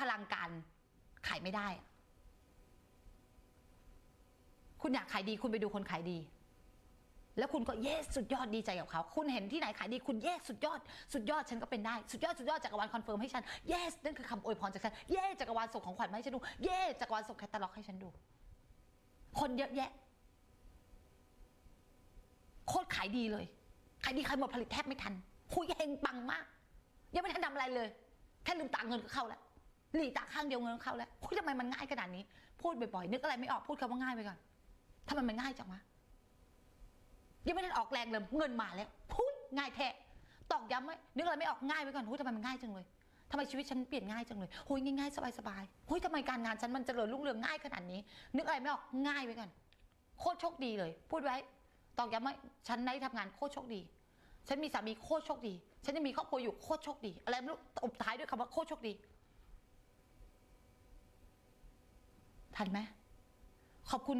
พลังการขายไม่ได้ คุณอยากขายดีคุณไปดูคนขายดี แล้วคุณก็เยสสุดยอดดีใจกับเขา คุณเห็นที่ไหนขายดีคุณเยสสุดยอด สุดยอดฉันก็เป็นได้ สุดยอดสุดยอดจักรวาลคอนเฟิร์มให้ฉันเยสนั่นคือคำอวยพรจากฉันเยสจักรวาลส่งของขวัญมาให้ฉันดูเยสจักรวาลส่งแคตตาล็อกให้ฉันดู คนเยอะแยะโคตรขายดีเลย ขายดีขายหมดผลิตแทบไม่ทันคุยเฮงปังมาก ยังไม่ทันทำอะไรเลย แค่ลืมตาเงินก็เข้าแล้ว หลีตาข้างเดียวเงินเข้าแล้วคุยทำไมมันง่ายขนาดนี้ พูดบ่อยๆนึกอะไรไม่ออกพูดคำว่าง่ายไปก่อนทำไมมันง่ายจังวะยังไม่ทันออกแรงเลยเงินมาแล้วพูดง่ายแท้ตอกย้ำไว้นึกอะไรไม่ออกง่ายไปก่อนหุ้ยทำไมมันง่ายจังเลยทำไมชีวิตฉันเปลี่ยนง่ายจังเลยหุ้ยง่ายๆสบายๆหุ้ยทำไมการงานฉันมันเจริญรุ่งเรืองง่ายขนาดนี้ นึกอะไรไม่ออกง่ายไปก่อนโคตรโชคดีเลย พูดไว้ตอกย้ำว่าฉันได้ทำงานโคตรโชคดี ฉันมีสามีโคตรโชคดี ฉันยังมีครอบครัวอยู่โคตรโชคดี อะไรไม่รู้ตบท้ายด้วยคำว่าโคตรโชคดี ทันไหมขอบคุณ